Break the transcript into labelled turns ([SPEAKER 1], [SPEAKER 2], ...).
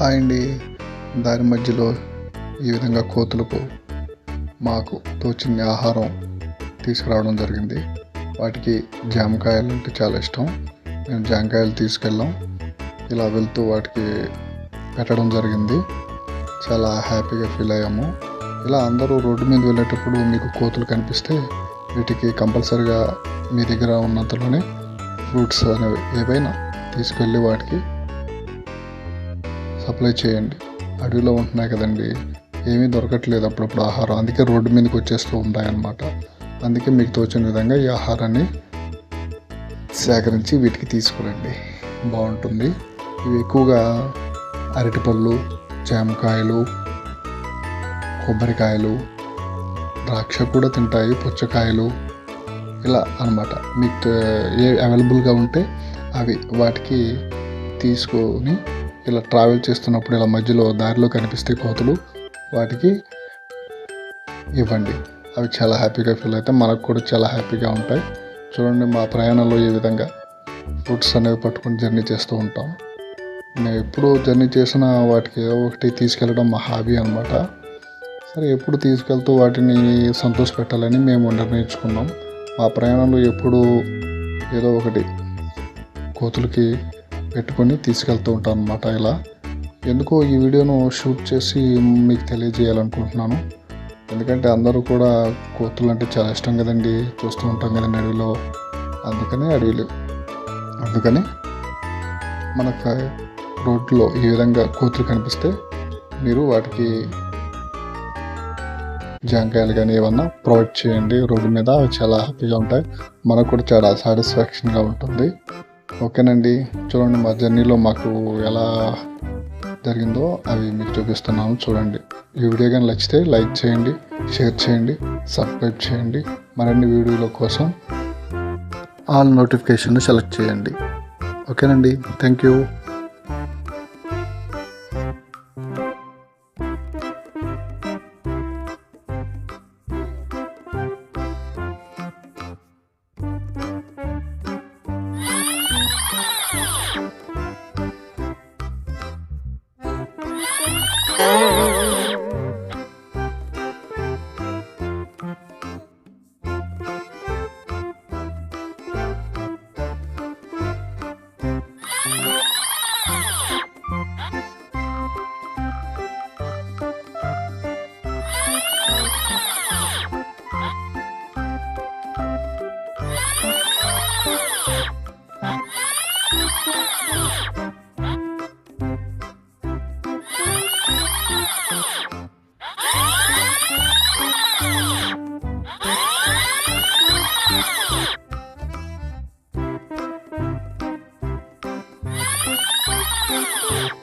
[SPEAKER 1] Hi అండి దారి మధ్యలో ఈ విధంగా కోతులకు మాకు తోచిన ఆహారం తీసుకురావడం జరిగింది. వాటికి జామకాయలు అంటే చాలా ఇష్టం. మేము జామకాయలు తీసుకెళ్ళాం. ఇలా వెళ్తూ వాటికి పెట్టడం జరిగింది. చాలా హ్యాపీగా ఫీల్ అయ్యాము. ఇలా అందరూ రోడ్డు మీద వెళ్ళేటప్పుడు మీకు కోతులు కనిపిస్తే వీటికి కంపల్సరిగా మీ దగ్గర ఉన్నంతలోనే ఫ్రూట్స్ అనేవి ఏవైనా తీసుకెళ్ళి వాటికి సప్లై చేయండి. అడవిలో ఉంటున్నాయి కదండి. ఏమీ దొరకట్లేదు అప్పుడప్పుడు ఆహారం. అందుకే రోడ్డు మీదకి వచ్చేస్తూ ఉంటాయన్నమాట. అందుకే మీకు తోచిన విధంగా ఈ ఆహారాన్ని సేకరించి వీటికి తీసుకురండి. బాగుంటుంది. ఇవి ఎక్కువగా అరటిపళ్ళు జామకాయలు కొబ్బరికాయలు ద్రాక్ష కూడా తింటాయి పుచ్చకాయలు ఇలా అన్నమాట. మీకు ఏ అవైలబుల్గా ఉంటే అవి వాటికి తీసుకొని ఇలా ట్రావెల్ చేస్తున్నప్పుడు ఇలా మధ్యలో దారిలో కనిపిస్తే కోతులు వాటికి ఇవ్వండి. అవి చాలా హ్యాపీగా ఫీల్ అయితే మనకు కూడా చాలా హ్యాపీగా ఉంటాయి. చూడండి మా ప్రయాణంలో ఈ విధంగా ఫ్రూట్స్ అనేవి పట్టుకొని జర్నీ చేస్తూ ఉంటాం. మేము ఎప్పుడు జర్నీ చేసిన వాటికి ఏదో ఒకటి తీసుకెళ్ళడం మా హాబీ అనమాట సరే ఎప్పుడు తీసుకెళ్తూ వాటిని సంతోష పెట్టాలని మేము నిర్ణయించుకున్నాం. మా ప్రయాణంలో ఎప్పుడు ఏదో ఒకటి కోతులకి పెట్టుకొని తీసుకెళ్తూ ఉంటాను అనమాట ఇలా. ఎందుకో ఈ వీడియోను షూట్ చేసి మీకు తెలియజేయాలనుకుంటున్నాను. ఎందుకంటే అందరూ కూడా కోతులు అంటే చాలా ఇష్టం కదండి చూస్తూ ఉంటాం కదండి అడవిలో అందుకని అడవిలు అందుకని మనకు రోడ్లో ఈ విధంగా కోతులు కనిపిస్తే మీరు వాటికి జాంకాయలు కానీ ఏమన్నా ప్రొవైడ్ చేయండి. రోడ్డు మీద అవి చాలా హ్యాపీగా ఉంటాయి. మనకు కూడా చాలా సాటిస్ఫాక్షన్గా ఉంటుంది. ఓకేనండి. చూడండి మా జర్నీలో మాకు ఎలా జరిగిందో అవి మీకు చూపిస్తున్నాను చూడండి. ఈ వీడియో కానీ నచ్చితే లైక్ చేయండి షేర్ చేయండి సబ్స్క్రైబ్ చేయండి. మరిన్ని వీడియోల కోసం ఆల్ నోటిఫికేషన్ సెలెక్ట్ చేయండి. ఓకేనండి. Thank you
[SPEAKER 2] Música Yeah.